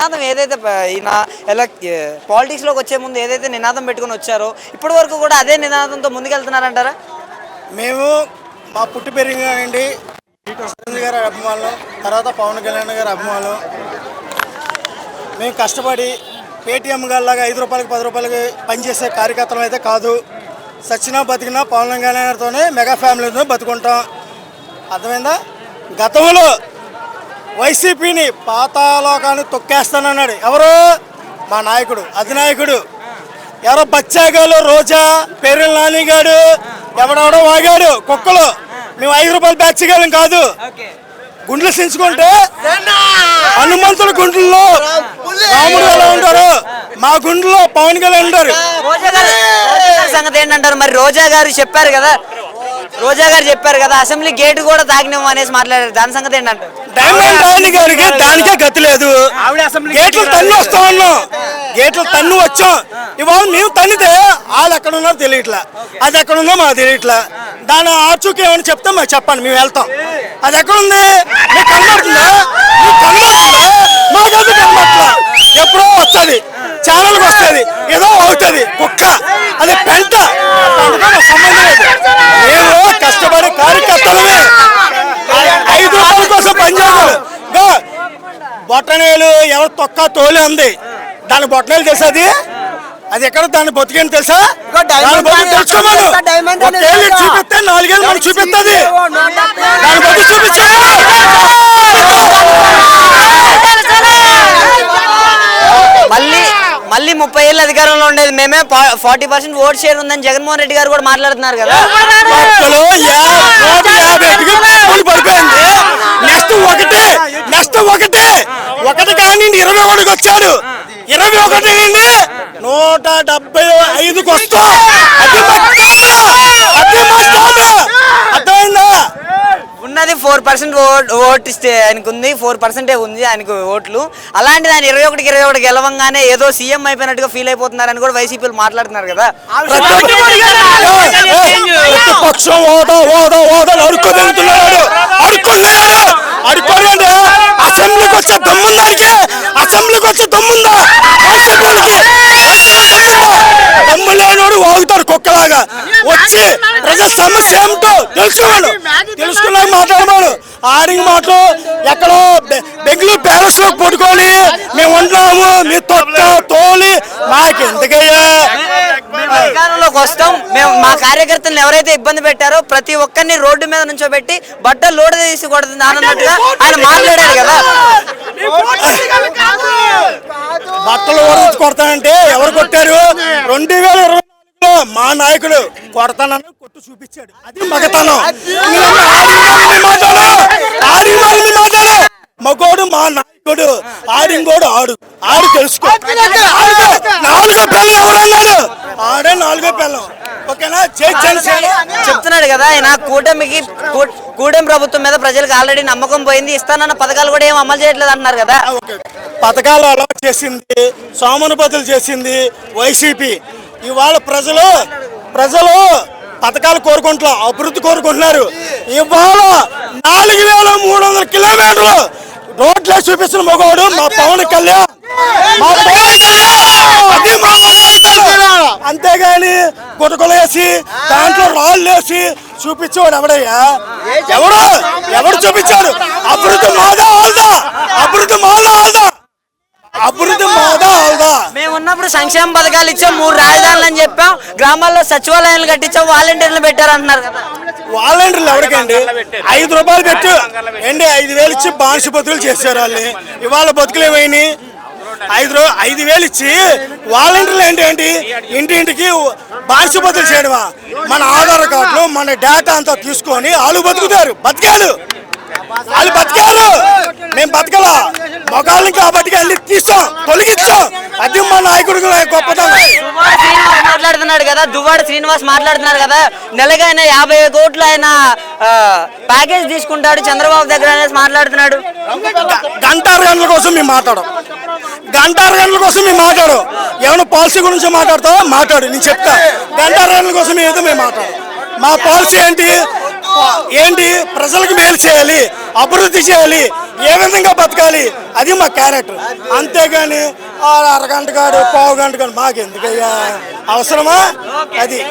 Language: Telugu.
నినాదం ఏదైతే ఈయన ఎలక్ పాలిటిక్స్లోకి వచ్చే ముందు ఏదైతే నినాదం పెట్టుకొని వచ్చారో ఇప్పటి వరకు కూడా అదే నినాదంతో ముందుకెళ్తున్నారంటారా? మేము మా పుట్టి పెరిగినండి చిరంజీవి గారి అభిమానులు తర్వాత పవన్ కళ్యాణ్ గారి అభిమానులు మేము కష్టపడి పేటీఎం గారిలాగా ఐదు రూపాయలకి పది రూపాయలకి పనిచేసే కార్యకర్తలు అయితే కాదు. సచ్చినా బతికినా పవన్ కళ్యాణ్ గారితోనే మెగా ఫ్యామిలీతో బతుకుంటాం. అర్థమైందా? గతంలో వైసీపీని పాతాలోకాన్ని తొక్కేస్తానన్నాడు. ఎవరు? మా నాయకుడు అధినాయకుడు. ఎవరో బచ్చాగాలు రోజా పేరుల నానిగాడు ఎవడెవడో వాగాడు కుక్కలు. మేము ఐదు రూపాయలు బెచ్చగాలం కాదు. గుండ్లు సించుకుంటే హనుమంతుల గుండ్లలో రాముడు ఎలా ఉంటారు మా గుండ్లలో పవన్ కళ్యాణ్ ఉంటారు సంగతి ఏంటంటారు? మరి రోజా గారు చెప్పారు కదా? రోజా గారు చెప్పారు కదా అసెంబ్లీ గేట్ కూడా తాగినాము అనేసి మాట్లాడారు. దాని సంగతి ఏంటంటారు? గారికి దానికే గతి లేదు. గేట్లు తన్ను వస్తా ఉన్నాం గేట్లు తన్ను వచ్చాం. ఇవాళ మేము తన్నితే వాళ్ళు ఎక్కడ ఉన్నారో తెలియట్లా అది ఎక్కడ ఉందో మాకు తెలియట్లా. దాని ఆచూకీ ఏమని చెప్తే మాకు చెప్పండి. మేము వెళ్తాం. అది ఎక్కడ ఉంది మీకు కనబడుతుందా? మీకు కనబడుతుందా? మాకు అది కనబడట్లా. ఎప్పుడో వస్తుంది. ఛానల్కి వస్తుంది. ఏదో అవుతుంది కుక్క. అది పెంట పెంటతో మాకు సంబంధం లేదు మేము కష్టపడే కార్యకర్తలమే ఐదు రూపాయల కోసం పనిచేస్తారు గో బొట్టనేలు ఎవరు తొక్క తోలి ఉంది. దాని బొట్టనేలు తెలుసా అది? అది ఎక్కడ దాని బతికేని తెలుసా? చూపిస్తే. నాలుగేళ్ళు మనకు చూపిస్తుంది. మళ్ళీ మళ్ళీ ముప్పై ఏళ్ళ అధికారంలో ఉండేది మేమే. ఫార్టీ పర్సెంట్ ఓట్ షేర్ ఉందని జగన్మోహన్ రెడ్డి గారు కూడా మాట్లాడుతున్నారు కదా పక్కలో యా- నూట యాభై అడుగులు కూలి పడిపోయింది నెక్స్ట్ ఒకటి నెక్స్ట్ ఒకటి ఒకటి కానీ ఇరవై ఒకటికి వచ్చాడు ఇరవై ఒకటి నుండి నూట డెబ్బై ఐదుకి వస్తాం. అది. అర్థమైందా? ఉన్నది ఫోర్ పర్సెంట్ ఓట్ ఓట్ ఇస్తే ఆయనకు ఉంది ఫోర్ పర్సెంటే ఉంది ఆయనకు ఓట్లు. అలాంటిది ఆయన ఇరవై ఒకటికి ఇరవై ఒకటి గెలవంగానే ఏదో సీఎం అయిపోయినట్టుగా ఫీల్ అయిపోతున్నారని కూడా వైసీపీలు మాట్లాడుతున్నారు కదా. ప్రతిపక్షం హోదా హోదా హోదా అడుక్కు తింటున్నాడు అడుక్కున్నాడు అడుక్కోడండి అసెంబ్లీకి వచ్చే దమ్ముందానికి అసెంబ్లీకి వచ్చే దమ్ముందా? కుక్కలాగా వచ్చి ప్రజల సమస్య ఏమిటో తెలుసుకోవాడు తెలుసుకున్నాక మాట్లాడమాడు ఆడికి మాటలు ఎక్కడో బెంగళూరు ప్యాలెస్లో పడుకొని మేము ఉన్నాము మీ తొక్క తోలి మాకు ఎందుకయ్యా? అధికారంలోకి వస్తాం. మేము మా కార్యకర్తలను ఎవరైతే ఇబ్బంది పెట్టారో ప్రతి ఒక్కరిని రోడ్డు మీద నుంచోబెట్టి బట్టలు లోడ తీసి కొడుతుంది అన్నట్టుగా ఆయన మాట్లాడారు కదా. బట్టలు కొడతానంటే ఎవరు కొట్టారు? రెండు వేల నాలుగులో మా నాయకుడు కొడతానని కొట్టు చూపించాడు. అది మగతనం. మగోడు మా నాయకుడు ఆడింగోడు ఆడు. ఆడు తెలుసుకో. నాలుగో పిల్ల ఎవరన్నాడు ఆడే నాలుగో పిల్లం. ఓకేనా? జై జనసేన చెప్తున్నాడు కదా ఆయన కూటమికి కూటమి ప్రభుత్వం మీద ప్రజలకు ఆల్రెడీ నమ్మకం పోయింది. ఇస్తానన్న పథకాలు కూడా ఏం అమలు చేయట్లేదు అంటున్నారు కదా. పథకాలు అలవాటు చేసింది సోమనుపతులు చేసింది వైసీపీ. ఇవాళ ప్రజలు ప్రజలు పథకాలు కోరుకుంటున్నారు అభివృద్ధి కోరుకుంటున్నారు. ఇవాళ నాలుగు వేల మూడు వందల కిలోమీటర్లు రోడ్లు చూపిస్తున్న మగవాడు మా పవన్ కళ్యాణ్. మా పవన్ అది మా అంతేగాని గుటకులు వేసి దాంట్లో రాళ్ళు వేసి చూపించేవాడు ఎవడయ్యా? ఎవడు? ఎవడు చూపించాడు? అభివృద్ధి మాదా ఆల్దా అభివృద్ధి మాదా ఆల్దా అభివృద్ధి మాదా ఆల్దా మేము ఉన్నప్పుడు సంక్షేమ పథకాలు ఇచ్చాం మూడు రాజధానులు అని చెప్పాం. గ్రామాల్లో సచివాలయాలు కట్టించాం వాలంటీర్లు పెట్టారు అంటున్నారు కదా. వాలంటీర్లు ఎవరికండి? ఐదు రూపాయలు పెట్టు. అండి ఐదు వేలు ఇచ్చి బానిసపతులు చేశారు వాళ్ళని. ఇవాళ బతుకులు ఏమైనాయి ఐదు రూ ఐదు వేలు ఇచ్చి వాలంటీర్లు ఏంటి ఏంటి? ఇంటింటికి బానిసపతులు చేయడమా? మన ఆధార్ కార్డులు మన డేటా అంతా తీసుకొని వాళ్ళు బతుకుతారు. బతికారు వాళ్ళు బతికారు మేము మొగాళ్ళని కాబట్టి అన్ని తీస్తాం తొలగిస్తాం అది మా నాయకుడు గొప్పతనం. మాట్లాడుతున్నాడు కదా దువ్వాడ శ్రీనివాస్ మాట్లాడుతున్నారు కదా. నెలకి ఆయన యాభై కోట్లు ఆయన ప్యాకేజ్ తీసుకుంటాడు చంద్రబాబు దగ్గర అనేసి మాట్లాడుతున్నాడు. గంటారు గంటల కోసం మేము మాట్లాడం గంటారు గంటల కోసం మేము మాట్లాడం ఏమైనా పాలసీ గురించి మాట్లాడతావా? మాట్లాడు నేను చెప్తా. గంటారు గంటల కోసం ఏదో మేము మాట్లాడం మా పాలసీ ఏంటి? ఏంటి? ప్రజలకు మేలు చేయాలి అభివృద్ధి చేయాలి ఏ విధంగా బతకాలి? అది మా క్యారెక్టర్ అంతేగాని అరగంట కాడు పావు గంట కాడు మాకు ఎందుకయ్యా అవసరమా? అది.